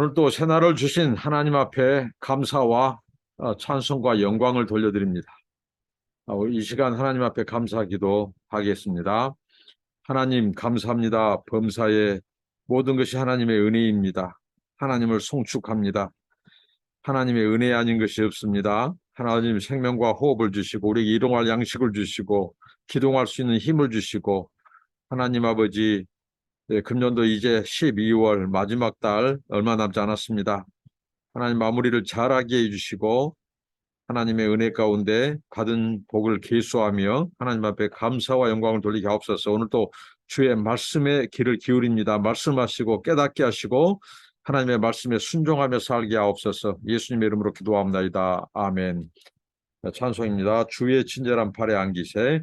오늘 또 새날을 주신 하나님 앞에 감사와 어, 찬송과 영광을 돌려드립니다. 어, 이 시간 하나님 앞에 감사기도 하겠습니다. 하나님 감사합니다. 범사의 모든 것이 하나님의 은혜입니다. 하나님을 송축합니다. 하나님의 은혜 아닌 것이 없습니다. 하나님 생명과 호흡을 주시고 우리에게 이동할 양식을 주시고 기동할 수 있는 힘을 주시고 하나님 아버지 네, 금년도 이제 12월 마지막 달 얼마 남지 않았습니다. 하나님 마무리를 잘하게 해주시고 하나님의 은혜 가운데 받은 복을 계수하며 하나님 앞에 감사와 영광을 돌리게 하옵소서. 오늘 또 주의 말씀에 귀를 기울입니다. 말씀하시고 깨닫게 하시고 하나님의 말씀에 순종하며 살게 하옵소서. 예수님의 이름으로 기도합니다. 아멘. 찬송입니다. 주의 친절한 팔에 안기세.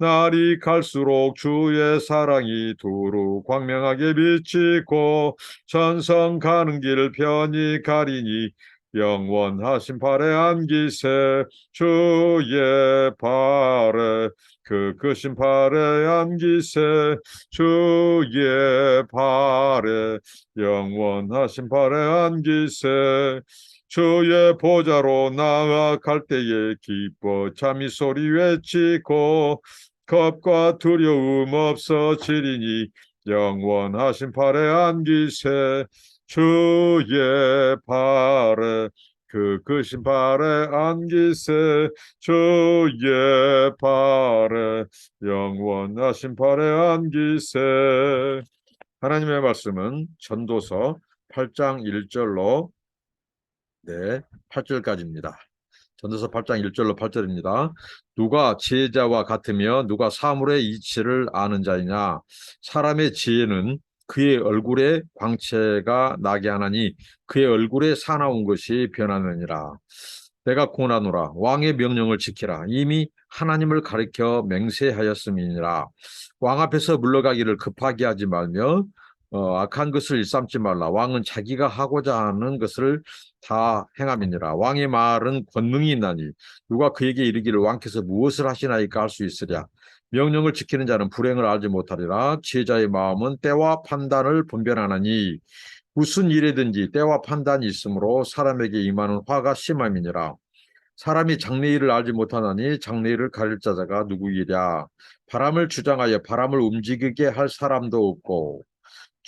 날이 갈수록 주의 사랑이 두루 광명하게 비치고 천성 가는 길 편히 가리니 영원하신 팔에 안기세 주의 팔에 그 크신 팔에 안기세 주의 팔에 영원하신 팔에 안기세 주의 보좌로 나아갈 때에 기뻐 참이 소리 외치고 겁과 두려움 없어지리니 영원하신 팔에 안기세 주의 팔에 그 크신 팔에 안기세 주의 팔에 영원하신 팔에 안기세. 하나님의 말씀은 전도서 8장 1절로 네, 8절까지입니다. 전도서 8장 1절로 8절입니다. 누가 지혜자와 같으며 누가 사물의 이치를 아는 자이냐? 사람의 지혜는 그의 얼굴에 광채가 나게 하나니 그의 얼굴에 사나운 것이 변하느니라. 내가 고나노라. 왕의 명령을 지키라. 이미 하나님을 가리켜 맹세하였음이니라. 왕 앞에서 물러가기를 급하게 하지 말며 어, 악한 것을 일삼지 말라. 왕은 자기가 하고자 하는 것을 다 행함이니라. 왕의 말은 권능이 있나니 누가 그에게 이르기를 왕께서 무엇을 하시나이까 할 수 있으랴. 명령을 지키는 자는 불행을 알지 못하리라. 지혜자의 마음은 때와 판단을 분별하나니 무슨 일에든지 때와 판단이 있으므로 사람에게 임하는 화가 심함이니라. 사람이 장래일을 알지 못하나니 장래일을 가릴 자가 누구이랴. 바람을 주장하여 바람을 움직이게 할 사람도 없고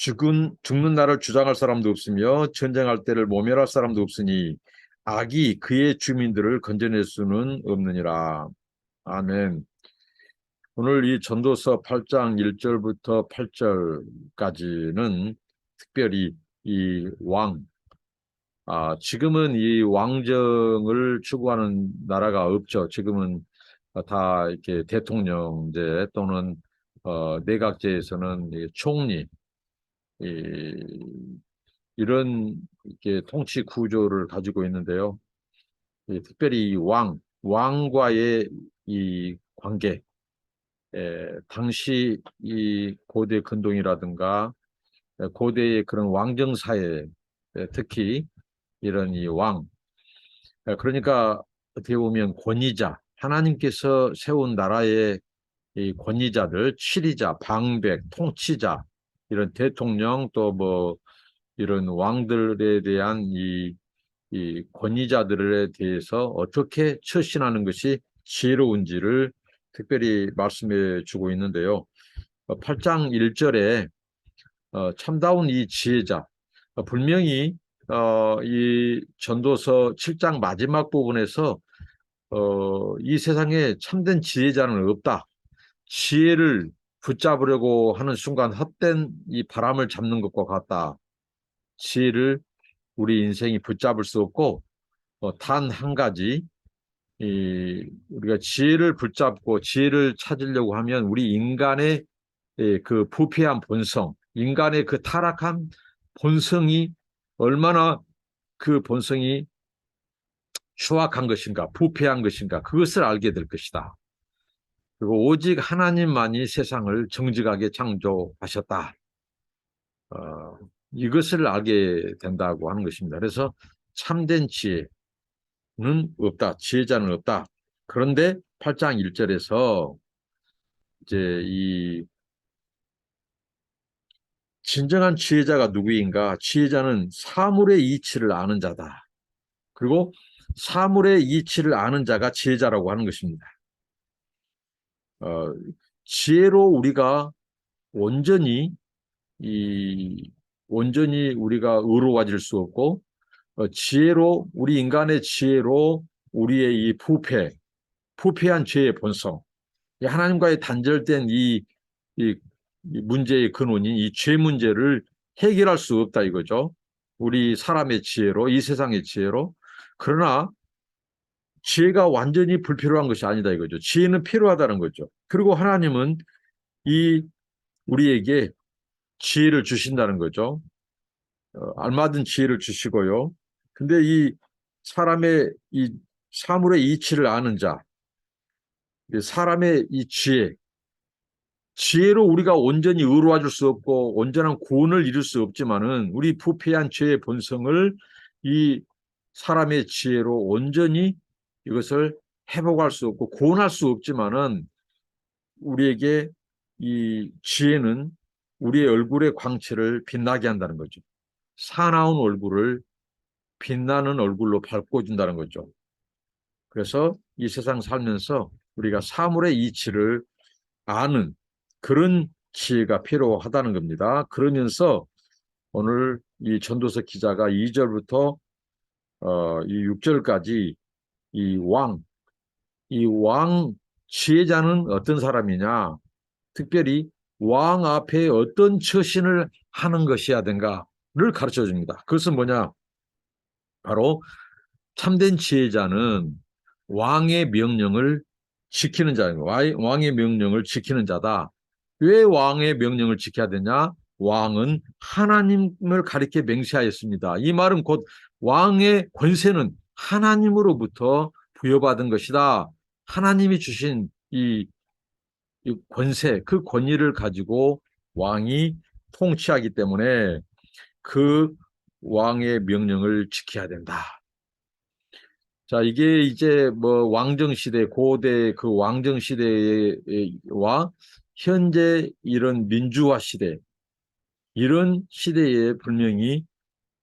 죽은 죽는 날을 주장할 사람도 없으며 전쟁할 때를 모멸할 사람도 없으니 악이 그의 주민들을 건져낼 수는 없느니라. 아멘. 오늘 이 전도서 8장 1절부터 8절까지는 특별히 이 왕, 아, 지금은 이 왕정을 추구하는 나라가 없죠. 지금은 다 이렇게 대통령제 또는 어, 내각제에서는 이 총리, 이, 이런 이렇게 통치 구조를 가지고 있는데요. 이, 특별히 이 왕, 왕과의 이 관계, 에, 당시 이 고대 근동이라든가 에, 고대의 그런 왕정 사회, 에, 특히 이런 이 왕, 에, 그러니까 어떻게 보면 권위자, 하나님께서 세운 나라의 이 권위자들, 치리자, 방백, 통치자, 이런 대통령 또 뭐 이런 왕들에 대한 이, 이 권위자들에 대해서 어떻게 처신하는 것이 지혜로운지를 특별히 말씀해 주고 있는데요. 8장 1절에 어, 참다운 이 지혜자, 어, 분명히 어, 이 전도서 7장 마지막 부분에서 어, 이 세상에 참된 지혜자는 없다. 지혜를 붙잡으려고 하는 순간 헛된 이 바람을 잡는 것과 같다. 지혜를 우리 인생이 붙잡을 수 없고 어, 단한 가지 이, 우리가 지혜를 붙잡고 지혜를 찾으려고 하면 우리 인간의 예, 그 부패한 본성, 인간의 그 타락한 본성이 얼마나 그 본성이 추악한 것인가, 부패한 것인가, 그것을 알게 될 것이다. 그리고 오직 하나님만이 세상을 정직하게 창조하셨다. 어, 이것을 알게 된다고 하는 것입니다. 그래서 참된 지혜는 없다. 지혜자는 없다. 그런데 8장 1절에서 이제 이 진정한 지혜자가 누구인가? 지혜자는 사물의 이치를 아는 자다. 그리고 사물의 이치를 아는 자가 지혜자라고 하는 것입니다. 어, 지혜로 우리가 온전히 이 온전히 우리가 의로워질 수 없고 어, 지혜로 우리 인간의 지혜로 우리의 이 부패, 부패한 죄의 본성, 이 하나님과의 단절된 이, 이, 이 문제의 근원인 이 죄 문제를 해결할 수 없다 이거죠. 우리 사람의 지혜로 이 세상의 지혜로 그러나 지혜가 완전히 불필요한 것이 아니다 이거죠. 지혜는 필요하다는 거죠. 그리고 하나님은 이 우리에게 지혜를 주신다는 거죠. 어, 알맞은 지혜를 주시고요. 근데 이 사람의 이 사물의 이치를 아는 자, 이 사람의 이 지혜, 지혜로 우리가 온전히 의로워질 수 없고 온전한 구원을 이룰 수 없지만은 우리 부패한 죄의 본성을 이 사람의 지혜로 온전히 이것을 회복할 수 없고 구원할 수 없지만은 우리에게 이 지혜는 우리의 얼굴의 광채를 빛나게 한다는 거죠. 사나운 얼굴을 빛나는 얼굴로 바꿔준다는 거죠. 그래서 이 세상 살면서 우리가 사물의 이치를 아는 그런 지혜가 필요하다는 겁니다. 그러면서 오늘 이 전도서 기자가 2절부터 어, 이 6절까지 이 왕, 이 왕 지혜자는 어떤 사람이냐? 특별히 왕 앞에 어떤 처신을 하는 것이야 된가를 가르쳐 줍니다. 그것은 뭐냐? 바로 참된 지혜자는 왕의 명령을 지키는 자입니다. 왕의 명령을 지키는 자다. 왜 왕의 명령을 지켜야 되냐? 왕은 하나님을 가리켜 맹세하였습니다. 이 말은 곧 왕의 권세는 하나님으로부터 부여받은 것이다. 하나님이 주신 이, 이 권세, 그 권위를 가지고 왕이 통치하기 때문에 그 왕의 명령을 지켜야 된다. 자, 이게 이제 뭐 왕정 시대, 고대 그 왕정 시대와 현재 이런 민주화 시대, 이런 시대에 분명히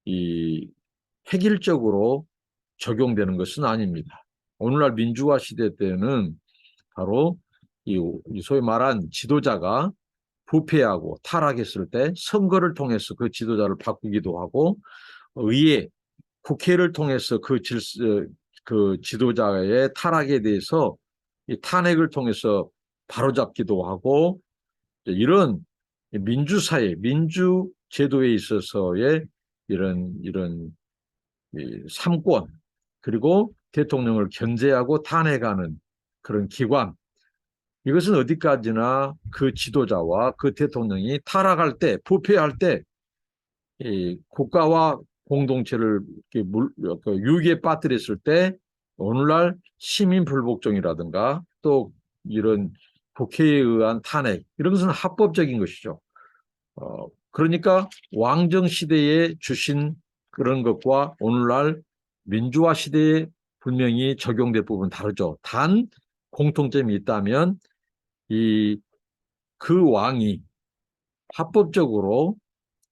이 획일적으로 적용되는 것은 아닙니다. 오늘날 민주화 시대 때는 바로 이 소위 말한 지도자가 부패하고 타락했을 때 선거를 통해서 그 지도자를 바꾸기도 하고 의회, 국회를 통해서 그 질서, 그 지도자의 타락에 대해서 이 탄핵을 통해서 바로잡기도 하고 이런 민주사회, 민주 제도에 있어서의 이런 이런 삼권 그리고 대통령을 견제하고 탄핵하는 그런 기관 이것은 어디까지나 그 지도자와 그 대통령이 타락할 때 부패할 때 이 국가와 공동체를 이렇게 물, 그 유기에 빠뜨렸을 때 오늘날 시민 불복종이라든가 또 이런 국회에 의한 탄핵 이런 것은 합법적인 것이죠. 어, 그러니까 왕정 시대에 주신 그런 것과 오늘날 민주화 시대에 분명히 적용될 부분 다르죠. 단 공통점이 있다면 이 그 왕이 합법적으로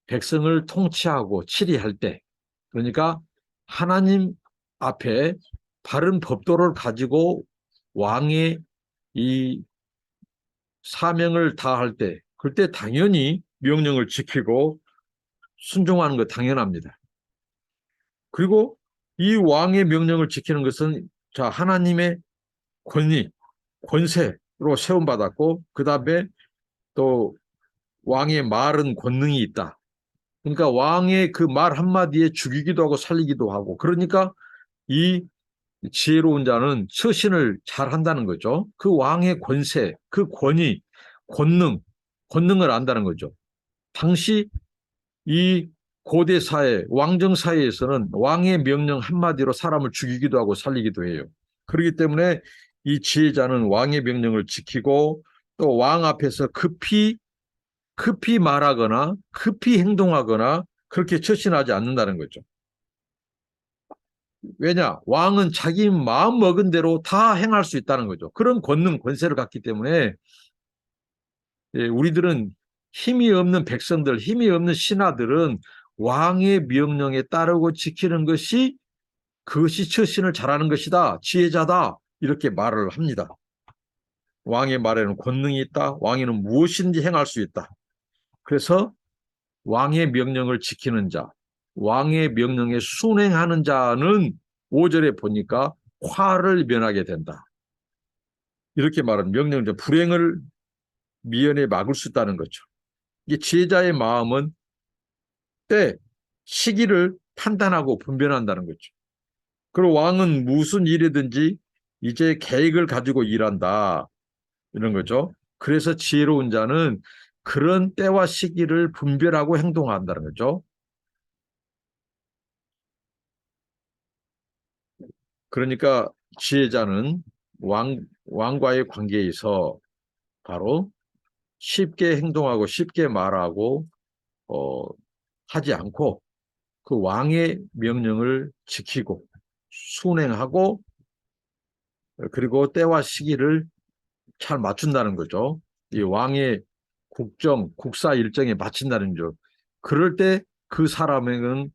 백성을 통치하고 치리할 때 그러니까 하나님 앞에 바른 법도를 가지고 왕의 이 사명을 다할 때 그때 당연히 명령을 지키고 순종하는 것 당연합니다. 그리고 이 왕의 명령을 지키는 것은 자 하나님의 권위, 권세로 세움받았고 그 다음에 또 왕의 말은 권능이 있다. 그러니까 왕의 그 말 한마디에 죽이기도 하고 살리기도 하고 그러니까 이 지혜로운 자는 처신을 잘 한다는 거죠. 그 왕의 권세, 그 권위, 권능, 권능을 안다는 거죠. 당시 이 고대 사회, 왕정 사회에서는 왕의 명령 한마디로 사람을 죽이기도 하고 살리기도 해요. 그렇기 때문에 이 지혜자는 왕의 명령을 지키고 또 왕 앞에서 급히 급히 말하거나 급히 행동하거나 그렇게 처신하지 않는다는 거죠. 왜냐? 왕은 자기 마음 먹은 대로 다 행할 수 있다는 거죠. 그런 권능, 권세를 갖기 때문에 예, 우리들은 힘이 없는 백성들, 힘이 없는 신하들은 왕의 명령에 따르고 지키는 것이 그것이 처신을 잘하는 것이다. 지혜자다. 이렇게 말을 합니다. 왕의 말에는 권능이 있다. 왕에는 무엇인지 행할 수 있다. 그래서 왕의 명령을 지키는 자, 왕의 명령에 순행하는 자는 5절에 보니까 화를 면하게 된다. 이렇게 말하는 명령, 불행을 미연에 막을 수 있다는 거죠. 이 지혜자의 마음은 때, 시기를 판단하고 분별한다는 거죠. 그리고 왕은 무슨 일이든지 이제 계획을 가지고 일한다. 이런 거죠. 그래서 지혜로운 자는 그런 때와 시기를 분별하고 행동한다는 거죠. 그러니까 지혜자는 왕, 왕과의 관계에서 바로 쉽게 행동하고 쉽게 말하고 어, 하지 않고 그 왕의 명령을 지키고 순행하고 그리고 때와 시기를 잘 맞춘다는 거죠. 이 왕의 국정, 국사 일정에 맞춘다는 점. 그럴 때 그 사람에게는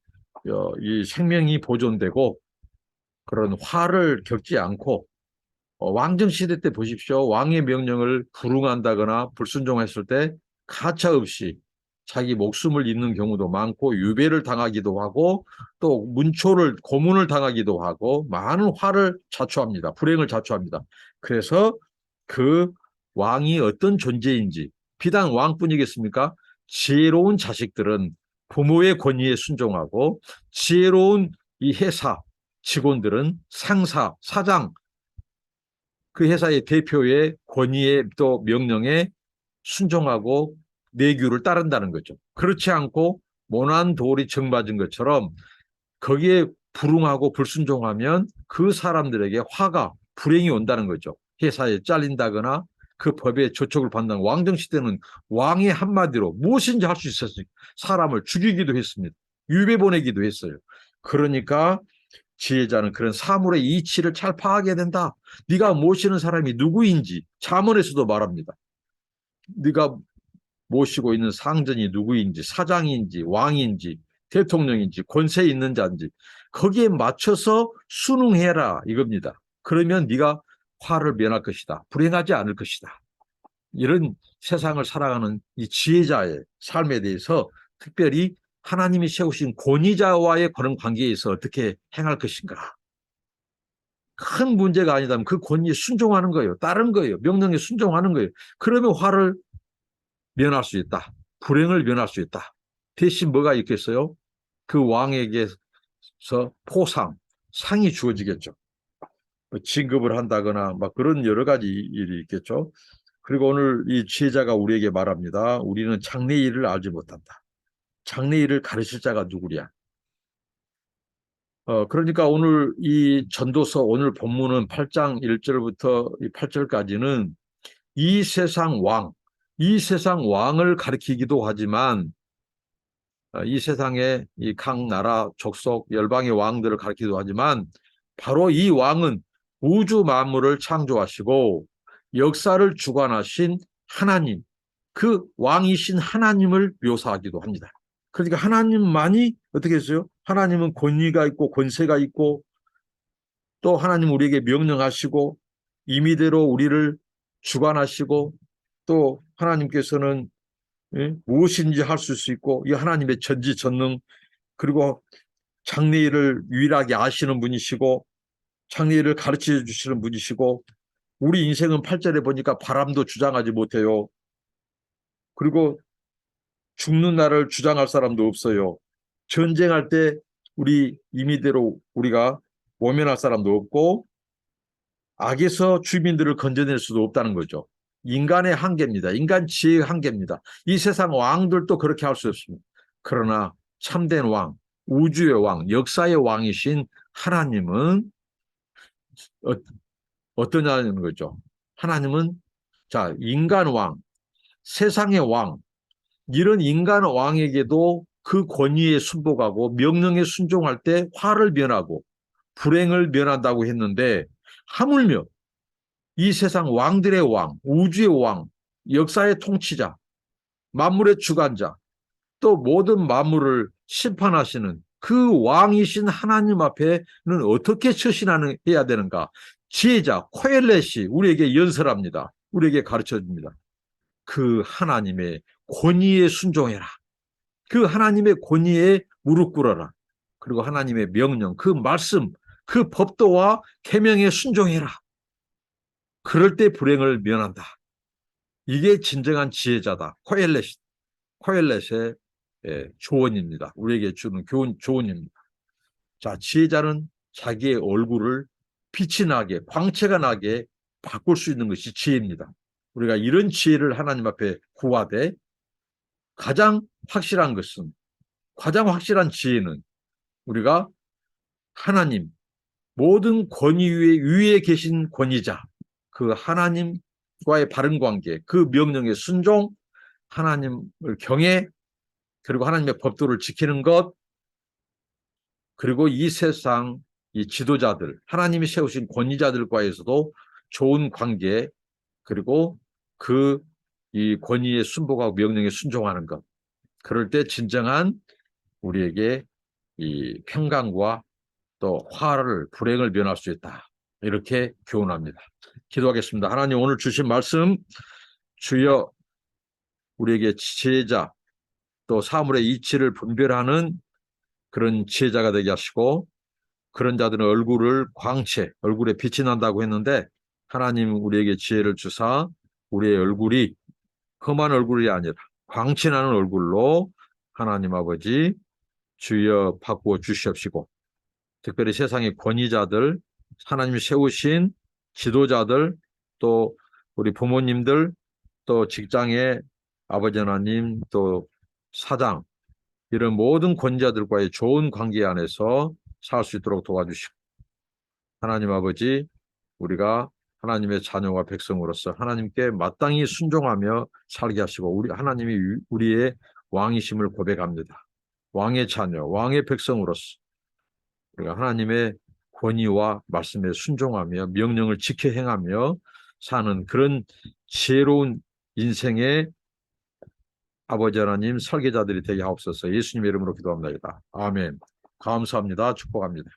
어, 이 생명이 보존되고 그런 화를 겪지 않고 어, 왕정 시대 때 보십시오. 왕의 명령을 불응한다거나 불순종했을 때 가차 없이 자기 목숨을 잃는 경우도 많고 유배를 당하기도 하고 또 문초를 고문을 당하기도 하고 많은 화를 자초합니다. 불행을 자초합니다. 그래서 그 왕이 어떤 존재인지 비단 왕뿐이겠습니까? 지혜로운 자식들은 부모의 권위에 순종하고 지혜로운 이 회사 직원들은 상사, 사장 그 회사의 대표의 권위에 또 명령에 순종하고 내규를 따른다는 거죠. 그렇지 않고 모난 돌이 정맞은 것처럼 거기에 불응하고 불순종하면 그 사람들에게 화가 불행이 온다는 거죠. 회사에 잘린다거나 그 법에 조촉을 받는 왕정 시대는 왕의 한마디로 무엇인지 할 수 있었어요. 사람을 죽이기도 했습니다. 유배 보내기도 했어요. 그러니까 지혜자는 그런 사물의 이치를 잘 파악해야 된다. 네가 모시는 사람이 누구인지 자문에서도 말합니다. 네가 모시고 있는 상전이 누구인지 사장인지 왕인지 대통령인지 권세 있는 자인지 거기에 맞춰서 순응해라 이겁니다. 그러면 네가 화를 면할 것이다. 불행하지 않을 것이다. 이런 세상을 살아가는 이 지혜자의 삶에 대해서 특별히 하나님이 세우신 권위자와의 그런 관계에서 어떻게 행할 것인가. 큰 문제가 아니다면 그 권위에 순종하는 거예요. 따른 거예요. 명령에 순종하는 거예요. 그러면 화를 면할 수 있다. 불행을 면할 수 있다. 대신 뭐가 있겠어요? 그 왕에게서 포상, 상이 주어지겠죠. 뭐 진급을 한다거나 막 그런 여러 가지 일이 있겠죠. 그리고 오늘 이 지혜자가 우리에게 말합니다. 우리는 장래 일을 알지 못한다. 장래 일을 가르칠 자가 누구랴? 어, 그러니까 오늘 이 전도서 오늘 본문은 8장 1절부터 8절까지는 이 세상 왕, 이 세상 왕을 가리키기도 하지만 어, 이 세상의 이 각 나라 족속 열방의 왕들을 가리키기도 하지만 바로 이 왕은 우주 만물을 창조하시고 역사를 주관하신 하나님, 그 왕이신 하나님을 묘사하기도 합니다. 그러니까 하나님만이 어떻게 했어요? 하나님은 권위가 있고 권세가 있고 또 하나님 우리에게 명령하시고 임의대로 우리를 주관하시고 또 하나님께서는 예? 무엇인지 할수 있고 이 하나님의 전지 전능 그리고 장래일을 유일하게 아시는 분이시고 장래일을 가르쳐 주시는 분이시고 우리 인생은 8절에 보니까 바람도 주장하지 못해요. 그리고 죽는 날을 주장할 사람도 없어요. 전쟁할 때 우리 임의대로 우리가 모면할 사람도 없고 악에서 주민들을 건져낼 수도 없다는 거죠. 인간의 한계입니다. 인간 지혜의 한계입니다. 이 세상 왕들도 그렇게 할 수 없습니다. 그러나 참된 왕, 우주의 왕, 역사의 왕이신 하나님은 어, 어떠냐는 거죠. 하나님은 자 인간 왕, 세상의 왕 이런 인간 왕에게도 그 권위에 순복하고 명령에 순종할 때 화를 면하고 불행을 면한다고 했는데 하물며 이 세상 왕들의 왕, 우주의 왕, 역사의 통치자, 만물의 주관자, 또 모든 만물을 심판하시는 그 왕이신 하나님 앞에는 어떻게 처신하는 해야 되는가? 지혜자 코엘렛이 우리에게 연설합니다. 우리에게 가르쳐 줍니다. 그 하나님의 권위에 순종해라. 그 하나님의 권위에 무릎 꿇어라. 그리고 하나님의 명령, 그 말씀, 그 법도와 계명에 순종해라. 그럴 때 불행을 면한다. 이게 진정한 지혜자다. 코엘렛, 코엘렛의 예, 조언입니다. 우리에게 주는 교훈, 조언입니다. 자, 지혜자는 자기의 얼굴을 빛이 나게, 광채가 나게 바꿀 수 있는 것이 지혜입니다. 우리가 이런 지혜를 하나님 앞에 구하되 가장 확실한 것은 가장 확실한 지혜는 우리가 하나님 모든 권위 위에, 위에 계신 권위자 그 하나님과의 바른 관계 그 명령에 순종 하나님을 경외 그리고 하나님의 법도를 지키는 것 그리고 이 세상 이 지도자들 하나님이 세우신 권위자들과에서도 좋은 관계 그리고 그 이 권위에 순복하고 명령에 순종하는 것 그럴 때 진정한 우리에게 이 평강과 또 화를 불행을 면할 수 있다 이렇게 교훈합니다. 기도하겠습니다. 하나님 오늘 주신 말씀 주여 우리에게 지혜자 또 사물의 이치를 분별하는 그런 지혜자가 되게 하시고 그런 자들은 얼굴을 광채, 얼굴에 빛이 난다고 했는데 하나님 우리에게 지혜를 주사 우리의 얼굴이 험한 얼굴이 아니라 광채 나는 얼굴로 하나님 아버지 주여 바꾸어 주시옵시고 특별히 세상의 권위자들 하나님이 세우신 지도자들 또 우리 부모님들 또 직장의 아버지 하나님 또 사장 이런 모든 권자들과의 좋은 관계 안에서 살 수 있도록 도와주시고 하나님 아버지 우리가 하나님의 자녀와 백성으로서 하나님께 마땅히 순종하며 살게 하시고 우리 하나님이 우리의 왕이심을 고백합니다. 왕의 자녀, 왕의 백성으로서 우리가 하나님의 권위와 말씀에 순종하며 명령을 지켜 행하며 사는 그런 지혜로운 인생의 아버지 하나님 설계자들이 되게 하옵소서 예수님 이름으로 기도합니다. 아멘. 감사합니다. 축복합니다.